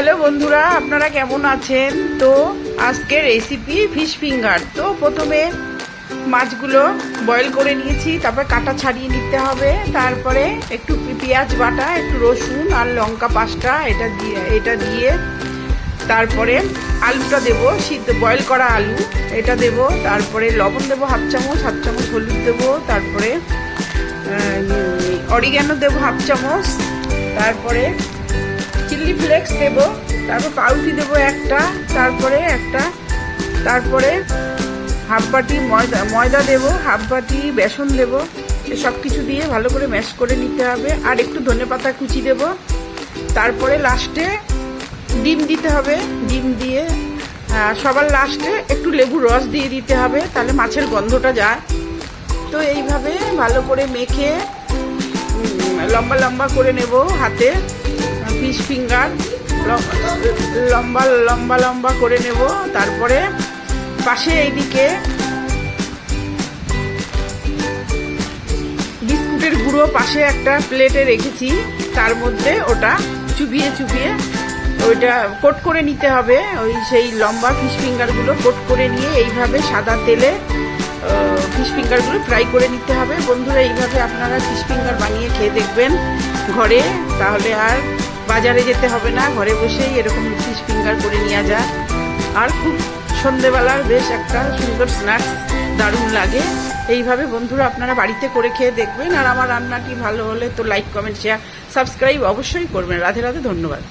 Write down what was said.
Hello বন্ধুরা, আপনারা কেমন আছেন? তো আজকে রেসিপি ফিশ ফিঙ্গার তো প্রথমে মাছগুলো বয়েল করে নিয়েছি, তারপর কাটা ছাড়িয়ে নিতে হবে, তারপরে একটু পেঁয়াজ বাটা, একটু রসুন আর লঙ্কা পাঁচটা, এটা দিয়ে এটা দিয়ে তারপরে আলুটা দেবো, সিদ্ধ বয়েল করা আলু, এটা দেবো, তারপরে লবণ দেবো হাফ চামচ হাফ চামচ হলুদ দেবো, তারপরে অরিগ্যানো দেবো হাফ চামচ, তারপরে চিলি ফ্লেক্স দেবো, তারপর পাউরুটি দেবো একটা, তারপরে একটা, তারপরে হাফ বাটি ময়দা ময়দা দেবো হাফ বাটি বেসন দেবো সব কিছু দিয়ে ভালো করে ম্যাশ করে নিতে হবে, আর একটু ধনে পাতা কুচি দেবো, তারপরে লাস্টে ডিম দিতে হবে, ডিম দিয়ে সবার লাস্টে একটু লেবুর রস দিয়ে দিতে হবে, তাহলে মাছের গন্ধটা যায়। তো এইভাবে ভালো করে মেখে লম্বা লম্বা করে নেব হাতে। Fish finger. লম্বা লম্বা লম্বা করে নেব। তারপরে পাশে এইদিকে বিস্কুটের গুঁড়ো পাশে একটা প্লেটে রেখেছি। তার মধ্যে ওটা চুবিয়ে চুবিয়ে ওইটা কোট করে নিতে হবে। ওই সেই লম্বা ফিশ ফিঙ্গারগুলো কোট করে নিয়ে এইভাবে সাদা তেলে ফিশ ফিঙ্গারগুলো ফ্রাই করে নিতে হবে। বন্ধুরা, এইভাবে আপনারা ফিশ ফিঙ্গার বানিয়ে খেয়ে দেখবেন ঘরে। তাহলে আর বাজারে যেতে হবে না, ঘরে বসেই এরকম ফিশ ফিঙ্গার করে নেওয়া যায় আর খুব সন্ধেবেলার বেশ একটা সুন্দর স্ন্যাক্স দারুণ লাগে। এইভাবে বন্ধুরা আপনারা বাড়িতে করে খেয়ে দেখবেন। আর আমার রান্নাটি ভালো হলে তো লাইক কমেন্ট শেয়ার সাবস্ক্রাইব অবশ্যই করবেন। রাধে রাধে, ধন্যবাদ।